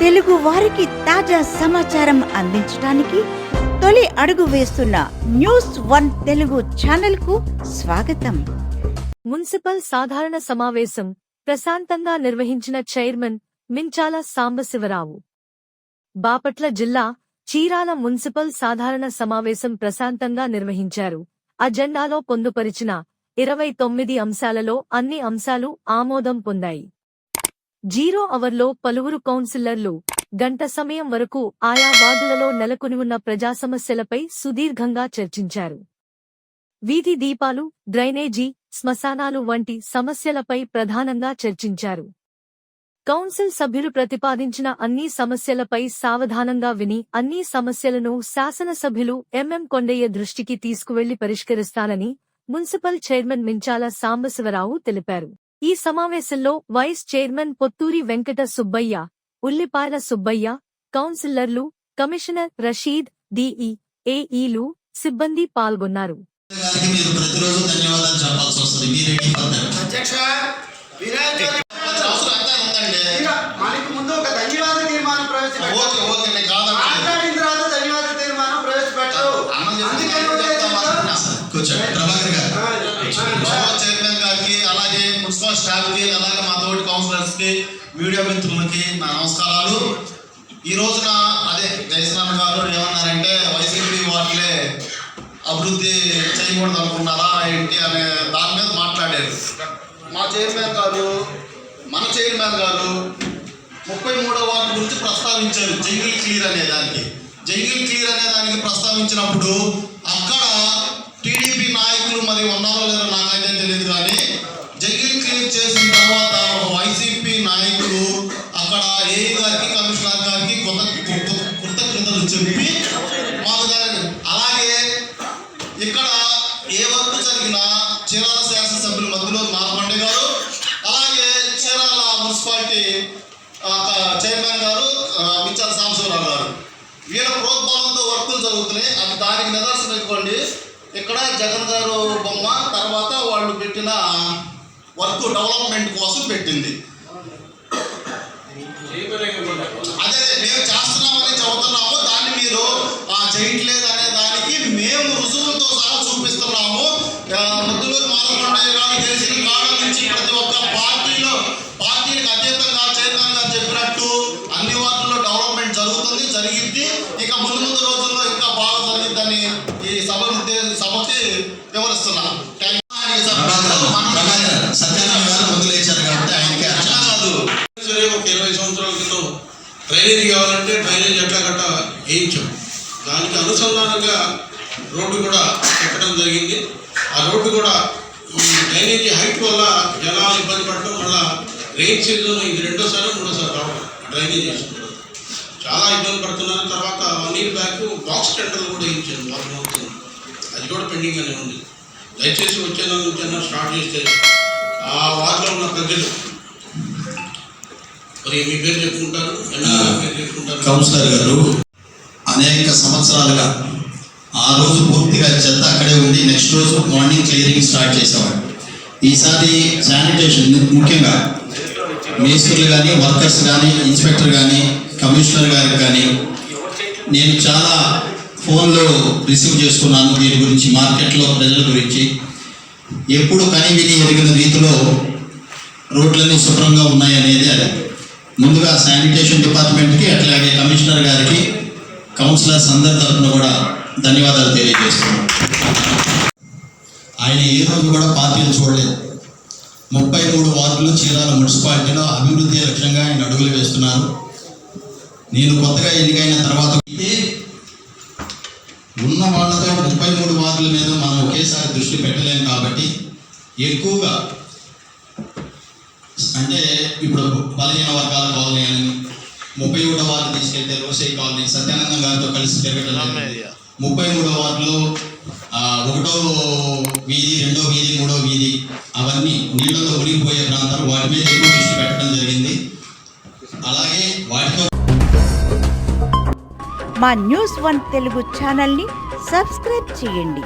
తెలుగు వారికి తాజా సమాచారం అందించడానికి తొలి అడుగు వేస్తున్న న్యూస్ వన్ తెలుగు ఛానల్కు స్వాగతం. మున్సిపల్ సాధారణ సమావేశం ప్రశాంతంగా నిర్వహించిన చైర్మన్ మించాల సాంబశివరావు. బాపట్ల జిల్లా చీరాల మున్సిపల్ సాధారణ సమావేశం ప్రశాంతంగా నిర్వహించారు. అజెండాలో పొందుపరిచిన ఇరవై తొమ్మిది అంశాలలో అన్ని అంశాలు ఆమోదం పొందాయి. జీరో అవర్లో పలువురు కౌన్సిలర్లు గంట సమయం వరకు ఆయా వార్డులలో నెలకొని ఉన్న ప్రజా సమస్యలపై సుదీర్ఘంగా చర్చించారు. వీధి దీపాలు డ్రైనేజీ శ్మశానాలు వంటి సమస్యలపై ప్రధానంగా చర్చించారు. కౌన్సిల్ సభ్యులు ప్రతిపాదించిన అన్ని సమస్యలపై సావధానంగా విని అన్ని సమస్యలను శాసనసభ్యులు ఎంఎం కొండయ్య దృష్టికి తీసుకువెళ్ళి పరిష్కరిస్తానని మున్సిపల్ చైర్మన్ మించాల సాంబశివరావు తెలిపారు. ఈ సమావేశంలో వైస్ చైర్మన్ పొత్తూరి వెంకట సుబ్బయ్య ఉల్లిపాయల సుబ్బయ్య కౌన్సిలర్లు కమిషనర్ రషీద్ డిఈ ఏఈలు సిబ్బంది పాల్గొన్నారు. అలాగే స్టాఫ్కి అలాగే మా తోటి కౌన్సిలర్స్కి మీడియా మిత్రులకి నా నమస్కారాలు. ఈ రోజున అదే జయశ్రామ్ గారు ఏమన్నారంటే వైసీపీ వాటిలే అభివృద్ధి చేయకూడదు అనుకున్నారా ఏంటి అనే దాని మీద మాట్లాడారు. మా చైర్మన్ గారు మన చైర్మన్ గారు ముప్పై మూడో వార్డు గురించి ప్రస్తావించారు జంగిల్ క్లియర్ అనే దానికి. జంగిల్ క్లియర్ అనే దానికి ప్రస్తావించినప్పుడు అక్కడ టీడీపీ నాయకులు మరి ఉన్నారో లేదో నాకైతే తెలియదు కానీ జంగిల్ క్లియర్ చేసిన తర్వాత ఒక వైసీపీ నాయకులు అక్కడ ఏ గారికి కమిషనర్ గారికి కొత్త కృత- కృతజ్ఞతలు చెప్పి మాకు దాని- అలాగే ఇక్కడ ఏ వర్క్ జరిగినా చీరాల శాసనసభ్యుల మధ్యలో నాగమండి గారు అలాగే చీరాల మున్సిపాలిటీ చైర్మన్ గారు మిచ్చల సాంబశివరావు గారు. వీళ్ళ ప్రోద్బలంతో వర్కులు జరుగుతున్నాయి. అది దానికి నిదర్శనం ఇవ్వండి. ఇక్కడ జగన్ గారు బొమ్మ తర్వాత వాళ్ళు పెట్టిన వర్క్ డెవలప్మెంట్ కోసం పెట్టింది. అదే మేము చేస్తున్నామని చెబుతున్నాము దాన్ని మీరు చేయట్లేదు అనే దానికి మేము రుజువులతో సహా చూపిస్తున్నాము. ఆ, ముద్దులూరు మాలకొండయ్య గారు తెలిసిన కాలం నుంచి ప్రతి ఒక్క పార్టీలో పార్టీలకు అతీతంగా చైర్మన్ గారు చెప్పినట్టు అన్ని వార్డుల్లో డెవలప్మెంట్ జరుగుతుంది జరిగింది ఇక ముందు ముందు రోజుల్లో ఇంకా బాగా జరిగిందని ఈ సభ సభకి వివరిస్తున్నాను. సత్యనారాయణ గారు ముందు కాబట్టి ఆయనకి కాదు సరే ఒక ఇరవై సంవత్సరాల క్రితం డ్రైనేజీ కావాలంటే డ్రైనేజ్ ఎట్లా గట్ట వేయించాం. దానికి అనుసంధానంగా రోడ్డు కూడా పెట్టడం జరిగింది. ఆ రోడ్డు కూడా డ్రైనేజ్ డ్రైనేజీ హైట్ వల్ల జనాలు ఇబ్బంది పడటం మళ్ళా రెయిన్ సీజన్ ఇది రెండోసారి మూడోసారి రావడం డ్రైనేజ్ చేసుకుంటారు చాలా ఇబ్బంది పడుతున్నారు. తర్వాత వన్ ఇయర్ బ్యాక్ బాక్స్ టెండర్లు కూడా వేయించాను వారం అవుతుంది అది కూడా పెండింగ్ అనే ఉంది. దయచేసి వచ్చే నెల నుంచి స్టార్ట్ చేస్తే ఆ వార్డులో ఉన్న ప్రజలు మరి మీ పేరు చెప్పుకుంటారు? పేరు చెప్పుకుంటారు? కౌన్సిలర్ గారు అనేక సంవత్సరాలుగా ఆ రోజు పూర్తిగా చెత్త అక్కడే ఉంది నెక్స్ట్ రోజు మార్నింగ్ క్లియరింగ్ స్టార్ట్ చేసేవాడు ఈసారి శానిటేషన్ ముఖ్యంగా మేస్త్రులు కానీ వర్కర్స్ కానీ ఇన్స్పెక్టర్ కానీ కమిషనర్ గారికి కానీ నేను చాలా ఫోన్లో రిసీవ్ చేసుకున్నాను. దీని గురించి మార్కెట్లో ప్రజల గురించి. ఎప్పుడు కని విని ఎరిగిన రీతిలో రోడ్లన్నీ శుభ్రంగా ఉన్నాయనేది అది. ముందుగా శానిటేషన్ డిపార్ట్మెంట్కి అట్లాగే కమిషనర్ గారికి కౌన్సిలర్స్ అందరి తరఫున కూడా ధన్యవాదాలు తెలియజేస్తున్నాను ఆయన ఏ రోజు కూడా పార్టీని చూడలేదు. ముప్పై మూడు వార్డులు చీరాల మున్సిపాలిటీలో అభివృద్ధి లక్ష్యంగా ఆయన అడుగులు వేస్తున్నారు. నేను కొత్తగా ఎన్నికైన తర్వాత అయితే ఉన్న వాళ్ళతో ముప్పై మూడు వార్డుల మీద మనం ఒకేసారి దృష్టి పెట్టలేం కాబట్టి ఎక్కువగా అంటే ఇప్పుడు బలహీన వర్గాల కాలనీ అని ముప్పై ఒకటో వార్డు తీసుకెళ్తే రోసే కాలనీ సత్యానందం గారితో కలిసి జరిగింది. ముప్పై మూడో వార్డులో ఆ, ఒకటో వీధి రెండో వీధి మూడో వీధి అవన్నీ నీళ్ళలో మునిగిపోయే ప్రాంతాలు వాటి మీద ఎక్కువ దృష్టి పెట్టడం జరిగింది అలాగే వాటితో మా న్యూస్ వన్ తెలుగు ఛానల్ని సబ్స్క్రైబ్ చేయండి.